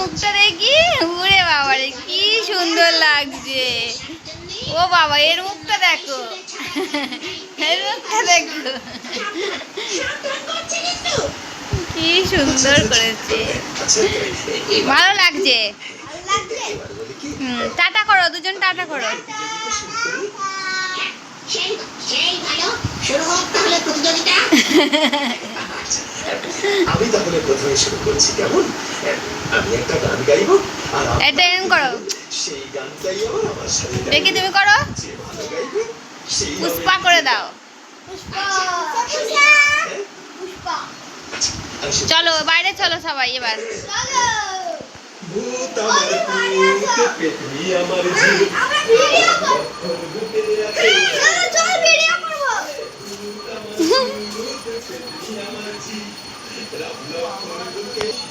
মুখটা দেখি উড়ে বাবা রে কি সুন্দর লাগছে। ও বাবা এর মুখটা দেখো। এর মুখটা দেখো। কি সুন্দর করেছে। ভালো লাগছে? টাটা করো দুজন টাটা করো। সেই ভালো শুরু হোক তাহলে প্রতিযোগিতা। আমি তাহলে প্রথমে শুরু করছি কেমন? আমি একটা গান গাইবো আর এটা করো। সেই গানটাই আবার আমার সাথে দেখি তুমি করো। যে ভালো গাইবে সেই পুষ্পা করে দাও। হ্যাঁ? চলো বাইরে চলো সবাই এবার। ভূত আমার ভূত, পেতনি আমার জীব। communication.